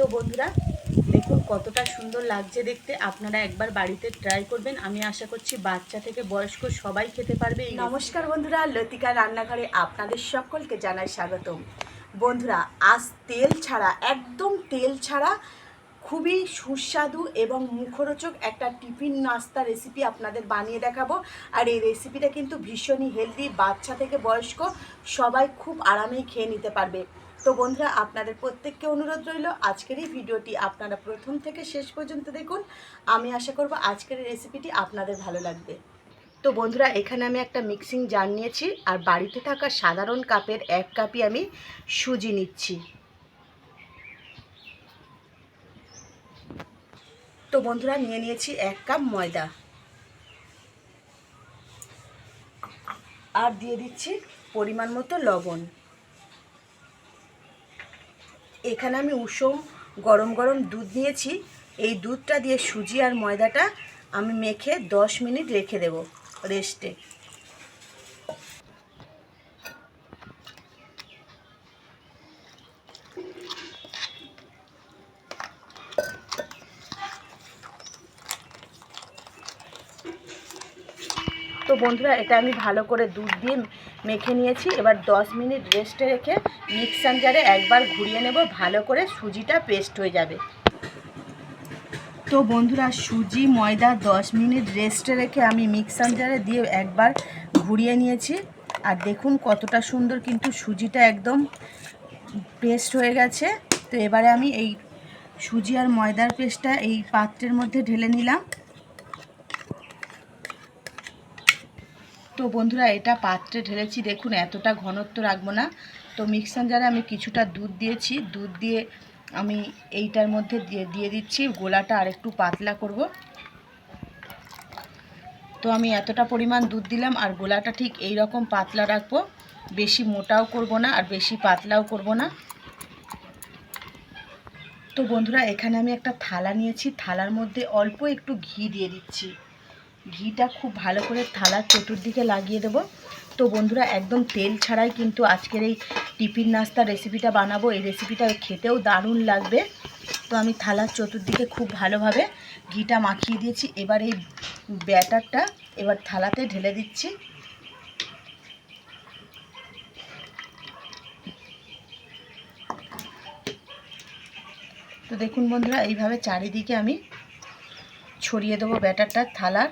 তো বন্ধুরা, দেখুন কতটা সুন্দর লাগছে দেখতে। আপনারা একবার বাড়িতে ট্রাই করবেন। আমি আশা করছি বাচ্চা থেকে বয়স্ক সবাই খেতে পারবে নমস্কার বন্ধুরা, লতিকা রান্নাঘরে আপনাদের সকলকে জানাই স্বাগতম। বন্ধুরা, আজ তেল ছাড়া, একদম তেল ছাড়া খুবই সুস্বাদু এবং মুখরোচক একটা টিফিন নাস্তা রেসিপি আপনাদের বানিয়ে দেখাবো। আর এই রেসিপিটা কিন্তু ভীষণই হেলদি বাচ্চা থেকে বয়স্ক সবাই খুব আরামেই খেয়ে নিতে পারবে। তো বন্ধুরা, আপনাদের প্রত্যেককে অনুরোধ রইল, আজকের এই ভিডিওটি আপনারা প্রথম থেকে শেষ পর্যন্ত দেখুন। আমি আশা করব আজকের রেসিপিটি আপনাদের ভালো লাগবে। তো বন্ধুরা, এখানে আমি একটা মিক্সিং জার নিয়েছি, আর বাড়িতে থাকা সাধারণ কাপের এক কাপই আমি সুজি নিচ্ছি। তো বন্ধুরা, নিয়ে নিয়েছি এক কাপ ময়দা। আর দিয়ে দিচ্ছি পরিমাণ মতো লবণ। এখানে আমি উষম গরম গরম দুধ নিয়েছি। এই দুধটা দিয়ে সুজি আর ময়দাটা আমি মেখে দশ মিনিট রেখে দেব রেস্টে। তো বন্ধুরা, এটা আমি ভালো করে দুধ দিয়ে মেখে নিয়েছি। এবার 10 মিনিট রেস্টে রেখে মিক্সার জারে একবার ঘুরিয়ে নেব, ভালো করে সুজিটা পেস্ট হয়ে যাবে। তো বন্ধুরা, সুজি, ময়দা 10 মিনিট রেস্টে রেখে আমি মিক্সার জারে দিয়ে একবার ঘুরিয়ে নিয়েছি। আর দেখুন কতটা সুন্দর কিন্তু সুজিটা একদম পেস্ট হয়ে গেছে। তো এবারে আমি এই সুজি আর ময়দার পেস্টটা এই পাত্রের মধ্যে ঢেলে নিলাম। তো বন্ধুরা, এটা পাত্রে ঢেলেছি। দেখুন, এতটা ঘনত্ব রাখব না। তো মিক্সার জারে আমি কিছুটা দুধ দিয়েছি। দুধ দিয়ে আমি এইটার মধ্যে দিয়ে দিয়ে দিচ্ছি। গোলাটা আরেকটু পাতলা করব। তো আমি এতটা পরিমাণ দুধ দিলাম আর গোলাটা ঠিক এই রকম পাতলা রাখব। বেশি মোটাও করব না আর বেশি পাতলাও করব না। তো বন্ধুরা, এখানে আমি একটা থালা নিয়েছি। থালার মধ্যে অল্প একটু ঘি দিয়ে দিচ্ছি। ঘিটা খুব ভালো করে থালার চতুর্দিকে লাগিয়ে দেব। তো বন্ধুরা, একদম তেল ছাড়াই কিন্তু আজকের এই টিফিন নাস্তা রেসিপিটা বানাবো। এই রেসিপিটা খেতেও দারুণ লাগবে। তো আমি থালার চতুর্দিকে খুব ভালোভাবে ঘিটা মাখিয়ে দিয়েছি। এবার এই ব্যাটারটা এবার থালাতে ঢেলে দিচ্ছি। তো দেখুন বন্ধুরা, এইভাবে চারিদিকে আমি ছড়িয়ে দেবো ব্যাটারটা থালার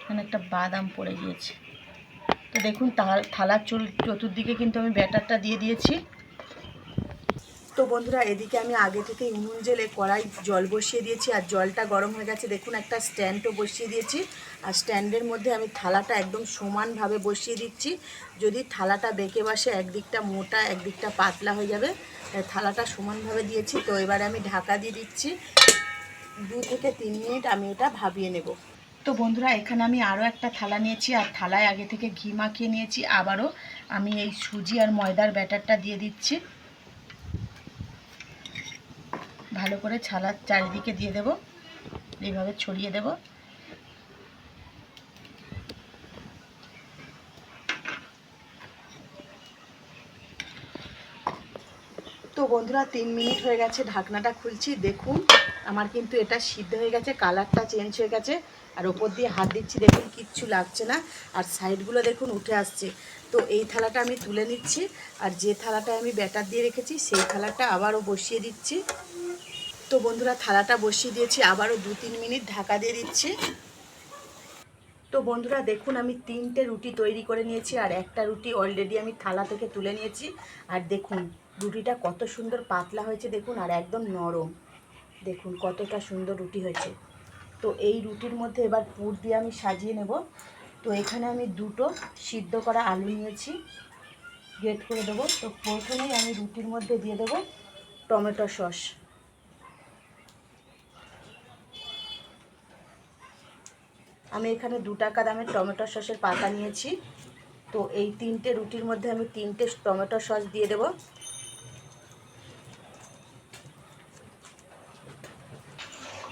এখানে একটা বাদাম পড়ে গিয়েছে। তো দেখুন থালার চুল চতুর্দিকে কিন্তু আমি ব্যাটারটা দিয়ে দিয়েছি। তো বন্ধুরা, এদিকে আমি আগে থেকে উনুন জেলে কড়াই জল বসিয়ে দিয়েছি আর জলটা গরম হয়ে গেছে। দেখুন, একটা স্ট্যান্ডও বসিয়ে দিয়েছি। আর স্ট্যান্ডের মধ্যে আমি থালাটা একদম সমানভাবে বসিয়ে দিচ্ছি। যদি থালাটা বেঁকে বসে, একদিকটা মোটা, একদিকটা পাতলা হয়ে যাবে থালাটা সমানভাবে দিয়েছি। তো এবারে আমি ঢাকা দিয়ে দিচ্ছি। দু থেকে তিন মিনিট আমি এটা ভাবিয়ে নেব। তো বন্ধুরা, এখানে আমি আরও একটা থালা নিয়েছি আর থালায় আগে থেকে ঘি মাখিয়ে নিয়েছি। আবারও আমি এই সুজি আর ময়দার ব্যাটারটা দিয়ে দিচ্ছি। ভালো করে ছালার চারিদিকে দিয়ে দেব। এইভাবে ছড়িয়ে দেব। তো বন্ধুরা, তিন মিনিট হয়ে গেছে, ঢাকনাটা খুলছি, দেখুন, আমার কিন্তু এটা সিদ্ধ হয়ে গেছে, কালারটা চেঞ্জ হয়ে গেছে, আর ওপর দিয়ে হাত দিচ্ছি, দেখুন, কিচ্ছু লাগছে না, আর সাইডগুলো দেখুন, উঠে আসছে। তো এই থালাটা আমি তুলে নিচ্ছি, আর যে থালাটা আমি ব্যাটার দিয়ে রেখেছি, সেই থালাটা আবারও বসিয়ে দিচ্ছি। তো বন্ধুরা, থালাটা বসিয়ে দিয়েছি। আবারও দু তিন মিনিট ঢাকা দিয়ে দিচ্ছি। তো বন্ধুরা, দেখুন, আমি তিনটে রুটি তৈরি করে নিয়েছি আর একটা রুটি অলরেডি আমি থালা থেকে তুলে নিয়েছি। আর দেখুন, রুটিটা কত সুন্দর পাতলা হয়েছে, দেখুন, আর একদম নরম। দেখুন, কতটা সুন্দর রুটি হয়েছে। তো এই রুটির মধ্যে এবার পুর দিয়ে আমি সাজিয়ে নেব। তো এখানে আমি দুটো সিদ্ধ করা আলু নিয়েছি গ্রেট করে দেবো। তো প্রথমেই আমি রুটির মধ্যে দিয়ে দেবো টমেটো সস। আমি এখানে দু টাকা দামের টমেটো সসের পাতা নিয়েছি। তো এই তিনটে রুটির মধ্যে আমি তিনটে টমেটো সস দিয়ে দেব।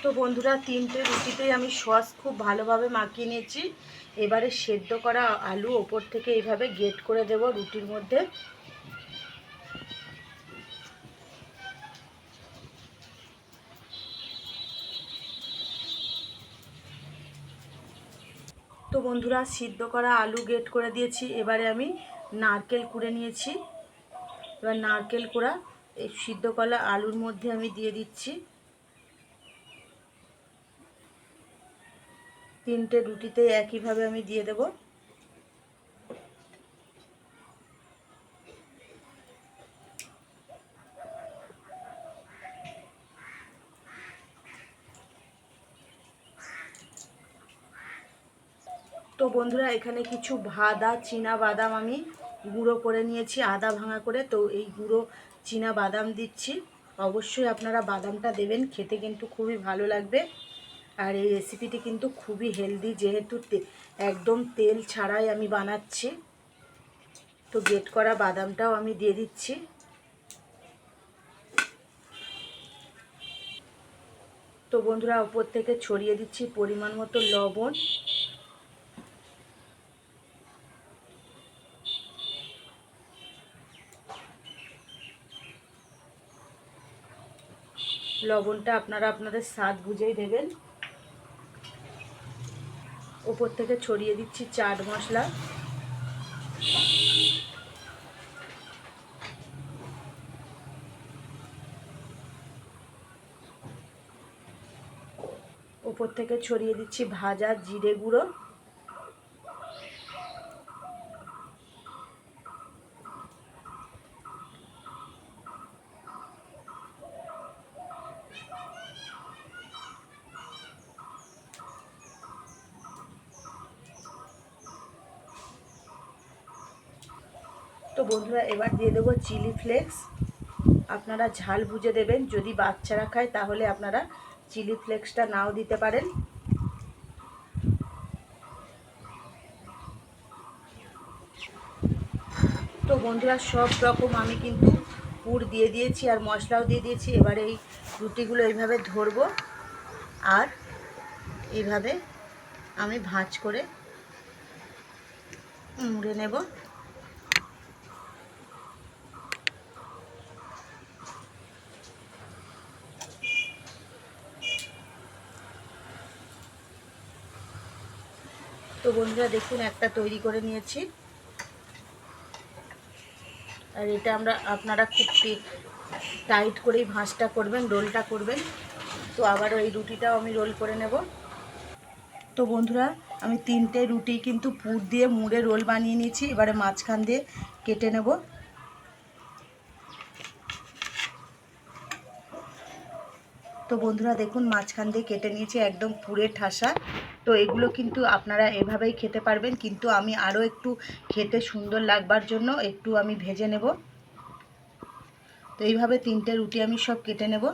তো বন্ধুরা, তিনটে রুটিতেই আমি সস খুব ভালোভাবে মাখিয়ে নিয়েছি। এবারে সেদ্ধ করা আলু ওপর থেকে এইভাবে গেট করে দেব রুটির মধ্যে। বন্ধুরা, সিদ্ধ করা আলু গেট করে দিয়েছি। এবারে আমি নারকেল কুড়ে নিয়েছি। এবার নারকেল কুড়া, এই সিদ্ধ করা আলুর মধ্যে আমি দিয়ে দিচ্ছি। তিনটে রুটিতে একইভাবে আমি দিয়ে দেব। তো বন্ধুরা, এখানে কিছু ভাদা চীনা বাদাম আমি গুঁড়ো করে নিয়েছি, আদা ভাঙা করে। তো এই গুঁড়ো, চীনা বাদাম দিচ্ছি। অবশ্যই আপনারা বাদামটা দেবেন, খেতে কিন্তু খুবই ভালো লাগবে। আর এই রেসিপিটি কিন্তু খুবই হেলদি যেহেতু একদম তেল ছাড়াই আমি বানাচ্ছি। তো গেট করা বাদামটাও আমি দিয়ে দিচ্ছি। তো বন্ধুরা উপর থেকে ছড়িয়ে দিচ্ছি পরিমাণ মতো লবণ। লবণটা আপনারা আপনাদের স্বাদ বুঝেই দেবেন। ওপর থেকে ছড়িয়ে দিচ্ছি চাট মশলা। ওপর থেকে ছড়িয়ে দিচ্ছি ভাজা জিরে গুঁড়ো। তো বন্ধুরা, এবার দিয়ে দেবো চিলি ফ্লেক্স। আপনারা ঝাল বুঝে দেবেন। যদি বাচ্চারা খায়, তাহলে আপনারা চিলি ফ্লেক্সটা নাও দিতে পারেন। তো বন্ধুরা, সব রকম আমি কিন্তু পুর দিয়ে দিয়েছি আর মশলাও দিয়ে দিয়েছি। এবার এই রুটিগুলো এইভাবে ধরবো আর এইভাবে আমি ভাঁজ করে মুড়ে নেব। তো বন্ধুরা দেখুন, একটা তৈরি করে নিয়েছি। আর এটা আমরা, আপনারা খুব টাইট করেই ভাঁজটা করবেন, রোলটা করবেন। তো আবারও এই রুটিটাও আমি রোল করে নেব। তো বন্ধুরা, আমি তিনটে রুটি কিন্তু পুর দিয়ে মুড়ে রোল বানিয়ে নিয়েছি। এবারে মাঝখান দিয়ে কেটে নেব। তো বন্ধুরা দেখুন, মাঝখান দিয়ে কেটে নিয়েছি একদম পুরে ঠাসা। তো এগুলো কিন্তু আপনারা এভাবেই খেতে পারবেন, কিন্তু আমি আরও একটু খেতে সুন্দর লাগবার জন্য একটু আমি ভেজে নেব। তো এইভাবে তিনটে রুটি আমি সব কেটে নেব।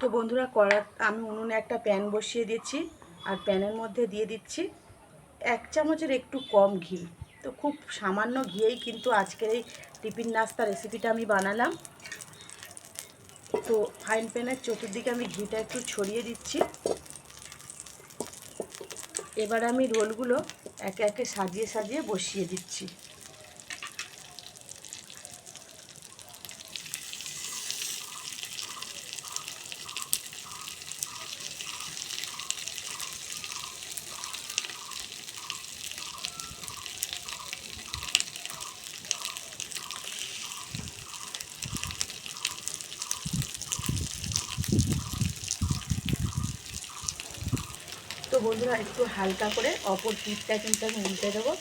তো বন্ধুরা, কড়া আমি উনুনে একটা প্যান বসিয়ে দিচ্ছি, আর প্যানের মধ্যে দিয়ে দিচ্ছি এক চামচের একটু কম ঘি। তো খুব সামান্য ঘিয়েই কিন্তু আজকের এই টিফিন নাস্তা রেসিপিটা আমি বানালাম। তো ফাইন প্যানের চতুর্দিকে আমি ঘিটা একটু ছড়িয়ে দিচ্ছি। এবার আমি রোলগুলো একে একে সাজিয়ে সাজিয়ে বসিয়ে দিচ্ছি। বন্ধুরা, একটু হালকা করে অপর পিঠটা কিন্তু আমি উল্টে দেবো।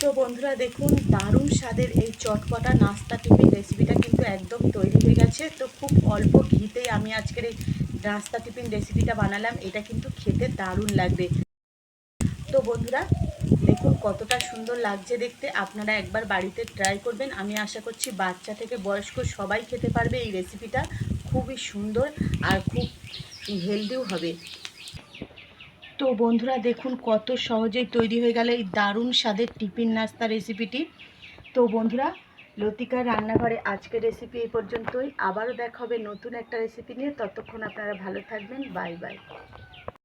তো বন্ধুরা, দেখুন, দারুণ স্বাদের এই চটপটা নাস্তা টিফিন রেসিপিটা কিন্তু একদম তৈরি হয়ে গেছে। তো খুব অল্প ঘিতেই আমি আজকের এই নাস্তা টিফিন রেসিপিটা বানালাম। এটা কিন্তু খেতে দারুণ লাগবে। তো বন্ধুরা দেখুন, কতটা সুন্দর লাগছে দেখতে। আপনারা একবার বাড়িতে ট্রাই করবেন। আমি আশা করছি বাচ্চা থেকে বয়স্ক সবাই খেতে পারবে এই রেসিপিটা খুবই সুন্দর আর খুব হেলদিও হবে। তো বন্ধুরা, দেখুন, কত সহজেই তৈরি হয়ে গেল এই দারুণ স্বাদের টিফিন নাস্তা রেসিপিটি তো বন্ধুরা, লতিকার রান্নাঘরে আজকের রেসিপি এই পর্যন্তই। আবারও দেখা হবে নতুন একটা রেসিপি নিয়ে। ততক্ষণ আপনারা ভালো থাকবেন। Bye bye.